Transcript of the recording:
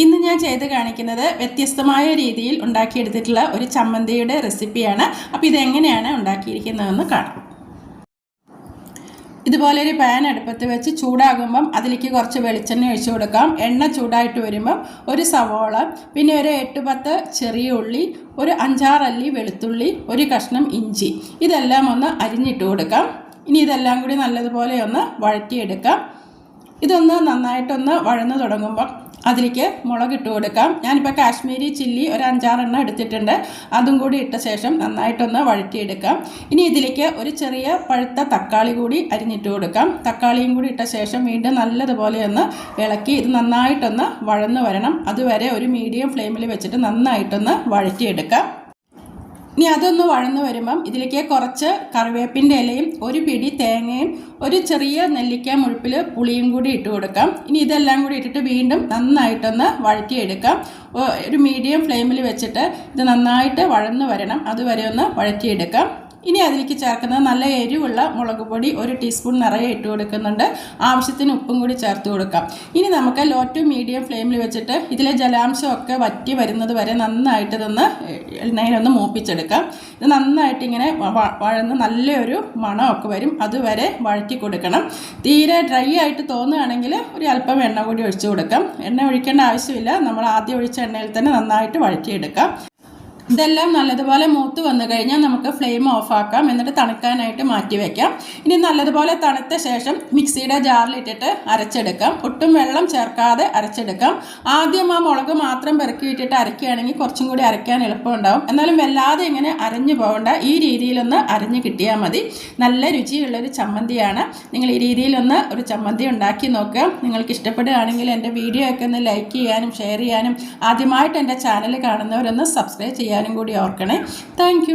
ഇന്ന് ഞാൻ ചെയ്ത് കാണിക്കുന്നത് വ്യത്യസ്തമായ രീതിയിൽ ഉണ്ടാക്കിയെടുത്തിട്ടുള്ള ഒരു ചമ്മന്തിയുടെ റെസിപ്പിയാണ്. അപ്പോൾ ഇതെങ്ങനെയാണ് ഉണ്ടാക്കിയിരിക്കുന്നതെന്ന് കാണാം. ഇതുപോലെ ഒരു പാൻ അടുപ്പത്ത് വെച്ച് ചൂടാകുമ്പം അതിലേക്ക് കുറച്ച് വെളിച്ചെണ്ണ ഒഴിച്ചു കൊടുക്കാം. എണ്ണ ചൂടായിട്ട് വരുമ്പം ഒരു സവോള പിന്നെ ഒരു എട്ട് പത്ത് ചെറിയ ഉള്ളി ഒരു അഞ്ചാറല്ലി വെളുത്തുള്ളി ഒരു കഷ്ണം ഇഞ്ചി. ഇതെല്ലാം ഒന്ന് അരിഞ്ഞിട്ട് കൊടുക്കാം. ഇനി ഇതെല്ലാം കൂടി നല്ലതുപോലെ ഒന്ന് വഴറ്റിയെടുക്കാം. ഇതൊന്ന് നന്നായിട്ടൊന്ന് വഴന്ന് തുടങ്ങുമ്പം അതിലേക്ക് മുളക് ഇട്ട് കൊടുക്കാം. ഞാനിപ്പോൾ കാശ്മീരി ചില്ലി ഒരു അഞ്ചാറെണ്ണം എടുത്തിട്ടുണ്ട്. അതും കൂടി ഇട്ട ശേഷം നന്നായിട്ടൊന്ന് വഴറ്റിയെടുക്കാം. ഇനി ഇതിലേക്ക് ഒരു ചെറിയ പഴുത്ത തക്കാളി കൂടി അരിഞ്ഞിട്ട് കൊടുക്കാം. തക്കാളിയും കൂടി ഇട്ട ശേഷം വീണ്ടും നല്ലതുപോലെ ഒന്ന് ഇളക്കി ഇത് നന്നായിട്ടൊന്ന് വഴന്നു വരണം. അതുവരെ ഒരു മീഡിയം ഫ്ലെയിമിൽ വെച്ചിട്ട് നന്നായിട്ടൊന്ന് വഴറ്റിയെടുക്കാം. ഇനി അതൊന്ന് വഴന്ന് വരുമ്പം ഇതിലേക്ക് കുറച്ച് കറിവേപ്പിന്റെ ഇലയും ഒരു പിടി തേങ്ങയും ഒരു ചെറിയ നെല്ലിക്ക മുഴുപ്പിൽ പുളിയും കൂടി ഇട്ട് കൊടുക്കാം. ഇനി ഇതെല്ലാം കൂടി ഇട്ടിട്ട് വീണ്ടും നന്നായിട്ടൊന്ന് വഴറ്റിയെടുക്കാം. ഒരു മീഡിയം ഫ്ലെയിമിൽ വെച്ചിട്ട് ഇത് നന്നായിട്ട് വഴന്ന് വരണം. അതുവരെ ഒന്ന് വഴറ്റിയെടുക്കാം. ഇനി അതിലേക്ക് ചേർക്കുന്നത് നല്ല എരിവുള്ള മുളക് പൊടി ഒരു ടീസ്പൂൺ നിറയെ ഇട്ട് കൊടുക്കുന്നുണ്ട്. ആവശ്യത്തിന് ഉപ്പും കൂടി ചേർത്ത് കൊടുക്കാം. ഇനി നമുക്ക് ലോ ടു മീഡിയം ഫ്ലെയിമിൽ വെച്ചിട്ട് ഇതിലെ ജലാംശമൊക്കെ വറ്റി വരുന്നത് വരെ നന്നായിട്ട് ഇതൊന്ന് എണ്ണയിലൊന്ന് മൂപ്പിച്ചെടുക്കാം. ഇത് നന്നായിട്ട് ഇങ്ങനെ വഴന്ന് നല്ലൊരു മണമൊക്കെ വരും. അതുവരെ വഴറ്റി കൊടുക്കണം. തീരെ ഡ്രൈ ആയിട്ട് തോന്നുകയാണെങ്കിൽ ഒരു അല്പം എണ്ണ കൂടി ഒഴിച്ചു കൊടുക്കാം. എണ്ണ ഒഴിക്കേണ്ട ആവശ്യമില്ല. നമ്മൾ ആദ്യം ഒഴിച്ച എണ്ണയിൽ തന്നെ നന്നായിട്ട് വഴറ്റിയെടുക്കാം. ഇതെല്ലാം നല്ലതുപോലെ മൂത്ത് വന്നു കഴിഞ്ഞാൽ നമുക്ക് ഫ്ലെയിം ഓഫാക്കാം എന്നിട്ട് തണുക്കാനായിട്ട് മാറ്റി വയ്ക്കാം ഇനി നല്ലതുപോലെ തണുത്ത ശേഷം മിക്സിയുടെ ജാറിലിട്ടിട്ട് അരച്ചെടുക്കാം. ഒട്ടും വെള്ളം ചേർക്കാതെ അരച്ചെടുക്കാം. ആദ്യം ആ മുളക് മാത്രം പെറുക്കിയിട്ടിട്ട് അരക്കുകയാണെങ്കിൽ കുറച്ചും കൂടി അരയ്ക്കാൻ എളുപ്പമുണ്ടാവും. എന്നാലും വല്ലാതെ ഇങ്ങനെ അരഞ്ഞു പോകണ്ട. ഈ രീതിയിലൊന്ന് അരഞ്ഞു കിട്ടിയാൽ മതി. നല്ല രുചിയുള്ളൊരു ചമ്മന്തിയാണ്. നിങ്ങൾ ഈ രീതിയിലൊന്ന് ഒരു ചമ്മന്തി ഉണ്ടാക്കി നോക്കുക. നിങ്ങൾക്ക് ഇഷ്ടപ്പെടുകയാണെങ്കിൽ എന്റെ വീഡിയോ ഒക്കെ ഒന്ന് ലൈക്ക് ചെയ്യാനും ഷെയർ ചെയ്യാനും ആദ്യമായിട്ട് എന്റെ ചാനൽ കാണുന്നവരൊന്ന് സബ്സ്ക്രൈബ് ചെയ്യാനും കൂടി ഓർക്കണേ. താങ്ക്